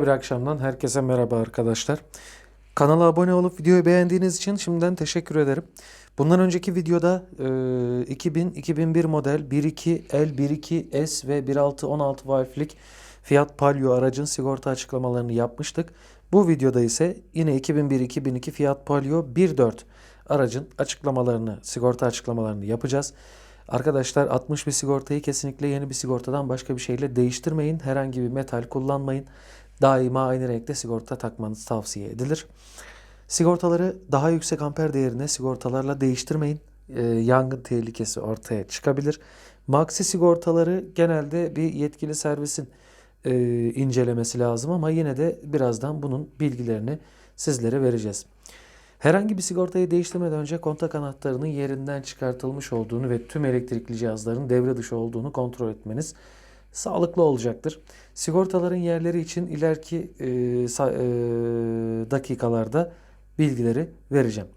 Bir akşamdan herkese merhaba arkadaşlar. Kanala abone olup videoyu beğendiğiniz için şimdiden teşekkür ederim. Bundan önceki videoda e, 2000-2001 model 1.2 L, 1.2 S ve 1.6-16 valflik Fiat Palio aracın sigorta açıklamalarını yapmıştık. Bu videoda ise yine 2001-2002 Fiat Palio 1.4 aracın açıklamalarını, sigorta açıklamalarını yapacağız. Arkadaşlar 60 bir sigortayı kesinlikle yeni bir sigortadan başka bir şeyle değiştirmeyin. Herhangi bir metal kullanmayın. Daima aynı renkte sigorta takmanız tavsiye edilir. Sigortaları daha yüksek amper değerine sigortalarla değiştirmeyin. Ee, yangın tehlikesi ortaya çıkabilir. Maxi sigortaları genelde bir yetkili servisin e, incelemesi lazım ama yine de birazdan bunun bilgilerini sizlere vereceğiz. Herhangi bir sigortayı değiştirmeden önce kontak anahtarının yerinden çıkartılmış olduğunu ve tüm elektrikli cihazların devre dışı olduğunu kontrol etmeniz sağlıklı olacaktır. Sigortaların yerleri için ileriki e, sa- e, dakikalarda bilgileri vereceğim.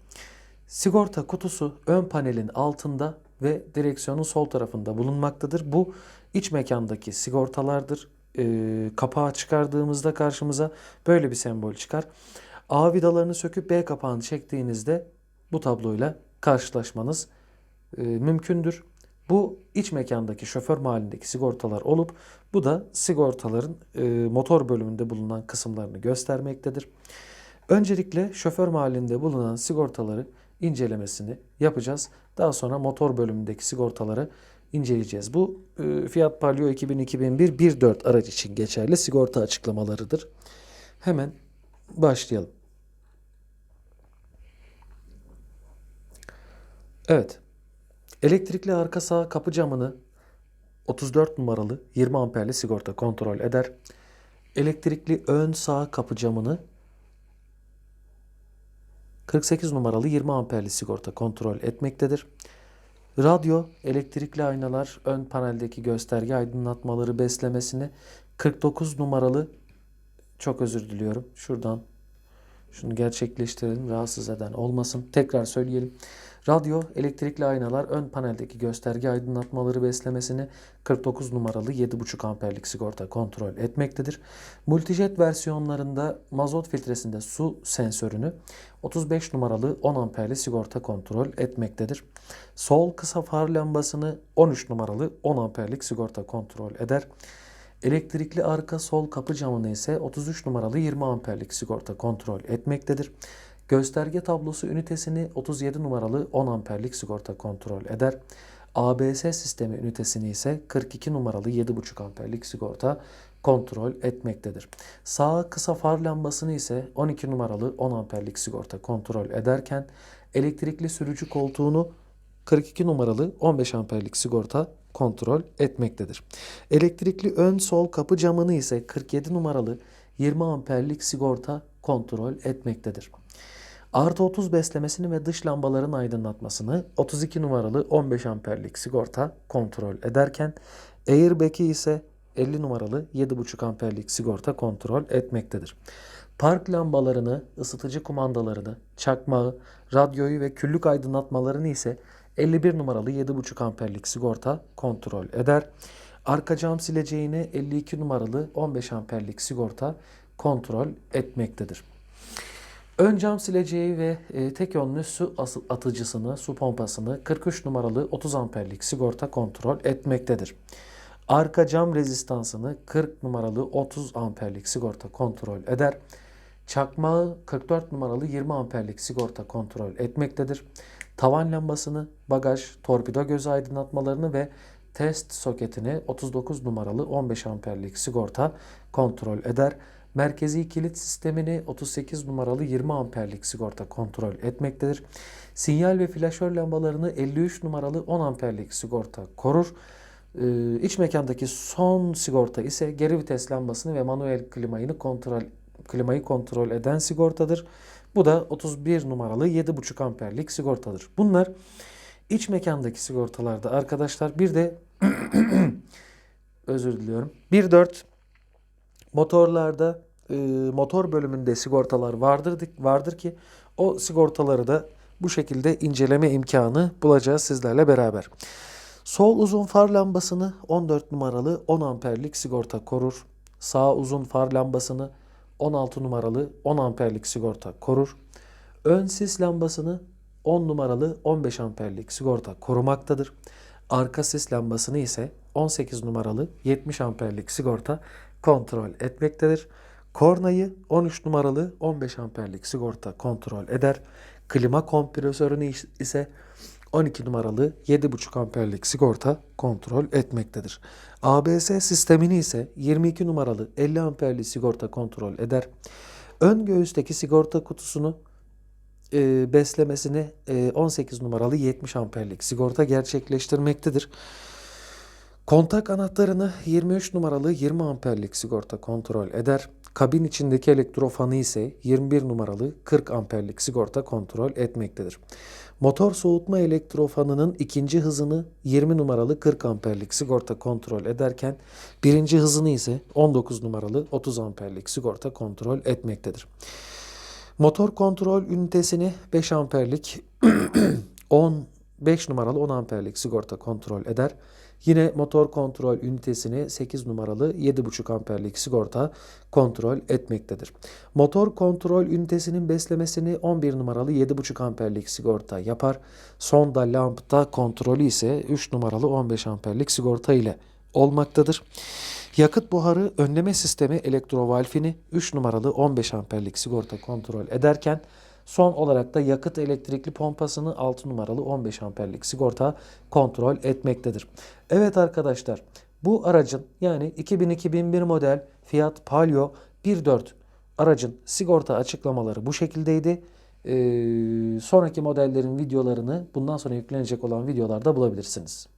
Sigorta kutusu ön panelin altında ve direksiyonun sol tarafında bulunmaktadır. Bu iç mekandaki sigortalardır. E, kapağı çıkardığımızda karşımıza böyle bir sembol çıkar. A vidalarını söküp B kapağını çektiğinizde bu tabloyla karşılaşmanız e, mümkündür. Bu iç mekandaki şoför mahallindeki sigortalar olup bu da sigortaların e, motor bölümünde bulunan kısımlarını göstermektedir. Öncelikle şoför mahallinde bulunan sigortaları incelemesini yapacağız. Daha sonra motor bölümündeki sigortaları inceleyeceğiz. Bu e, Fiat Palio 2000-2001 1.4 araç için geçerli sigorta açıklamalarıdır. Hemen başlayalım. Evet. Elektrikli arka sağ kapı camını 34 numaralı 20 amperli sigorta kontrol eder. Elektrikli ön sağ kapı camını 48 numaralı 20 amperli sigorta kontrol etmektedir. Radyo, elektrikli aynalar, ön paneldeki gösterge aydınlatmaları beslemesini 49 numaralı çok özür diliyorum. Şuradan şunu gerçekleştirelim. Rahatsız eden olmasın. Tekrar söyleyelim. Radyo, elektrikli aynalar, ön paneldeki gösterge aydınlatmaları beslemesini 49 numaralı 7,5 amperlik sigorta kontrol etmektedir. Multijet versiyonlarında mazot filtresinde su sensörünü 35 numaralı 10 amperli sigorta kontrol etmektedir. Sol kısa far lambasını 13 numaralı 10 amperlik sigorta kontrol eder. Elektrikli arka sol kapı camını ise 33 numaralı 20 amperlik sigorta kontrol etmektedir. Gösterge tablosu ünitesini 37 numaralı 10 amperlik sigorta kontrol eder. ABS sistemi ünitesini ise 42 numaralı 7,5 amperlik sigorta kontrol etmektedir. Sağ kısa far lambasını ise 12 numaralı 10 amperlik sigorta kontrol ederken elektrikli sürücü koltuğunu 42 numaralı 15 amperlik sigorta kontrol etmektedir. Elektrikli ön sol kapı camını ise 47 numaralı 20 amperlik sigorta kontrol etmektedir. Artı 30 beslemesini ve dış lambaların aydınlatmasını 32 numaralı 15 amperlik sigorta kontrol ederken airbag'i ise 50 numaralı 7,5 amperlik sigorta kontrol etmektedir. Park lambalarını, ısıtıcı kumandalarını, çakmağı, radyoyu ve küllük aydınlatmalarını ise 51 numaralı 7,5 amperlik sigorta kontrol eder. Arka cam sileceğini 52 numaralı 15 amperlik sigorta kontrol etmektedir. Ön cam sileceği ve e, tek yönlü su atıcısını, su pompasını 43 numaralı 30 amperlik sigorta kontrol etmektedir. Arka cam rezistansını 40 numaralı 30 amperlik sigorta kontrol eder. Çakmağı 44 numaralı 20 amperlik sigorta kontrol etmektedir. Tavan lambasını, bagaj, torpido gözü aydınlatmalarını ve test soketini 39 numaralı 15 amperlik sigorta kontrol eder. Merkezi kilit sistemini 38 numaralı 20 amperlik sigorta kontrol etmektedir. Sinyal ve flaşör lambalarını 53 numaralı 10 amperlik sigorta korur. Ee, iç mekandaki son sigorta ise geri vites lambasını ve manuel klimayı kontrol klimayı kontrol eden sigortadır. Bu da 31 numaralı 7,5 amperlik sigortadır. Bunlar iç mekandaki sigortalarda arkadaşlar bir de özür diliyorum. 1.4 motorlarda e, motor bölümünde sigortalar vardır vardır ki o sigortaları da bu şekilde inceleme imkanı bulacağız sizlerle beraber. Sol uzun far lambasını 14 numaralı 10 amperlik sigorta korur. Sağ uzun far lambasını 16 numaralı 10 amperlik sigorta korur. Ön sis lambasını 10 numaralı 15 amperlik sigorta korumaktadır. Arka sis lambasını ise 18 numaralı 70 amperlik sigorta kontrol etmektedir. Kornayı 13 numaralı 15 amperlik sigorta kontrol eder. Klima kompresörünü ise 12 numaralı 7,5 amperlik sigorta kontrol etmektedir. ABS sistemini ise 22 numaralı 50 amperli sigorta kontrol eder. Ön göğüsteki sigorta kutusunu e, beslemesini e, 18 numaralı 70 amperlik sigorta gerçekleştirmektedir. Kontak anahtarını 23 numaralı 20 amperlik sigorta kontrol eder. Kabin içindeki elektrofanı ise 21 numaralı 40 amperlik sigorta kontrol etmektedir. Motor soğutma elektrofanının ikinci hızını 20 numaralı 40 amperlik sigorta kontrol ederken birinci hızını ise 19 numaralı 30 amperlik sigorta kontrol etmektedir. Motor kontrol ünitesini 5 amperlik 15 numaralı 10 amperlik sigorta kontrol eder. Yine motor kontrol ünitesini 8 numaralı 7,5 amperlik sigorta kontrol etmektedir. Motor kontrol ünitesinin beslemesini 11 numaralı 7,5 amperlik sigorta yapar. Sonda lampta kontrolü ise 3 numaralı 15 amperlik sigorta ile olmaktadır. Yakıt buharı önleme sistemi elektrovalfini 3 numaralı 15 amperlik sigorta kontrol ederken son olarak da yakıt elektrikli pompasını 6 numaralı 15 amperlik sigorta kontrol etmektedir. Evet arkadaşlar bu aracın yani 2000-2001 model Fiat Palio 1.4 aracın sigorta açıklamaları bu şekildeydi. Ee, sonraki modellerin videolarını bundan sonra yüklenecek olan videolarda bulabilirsiniz.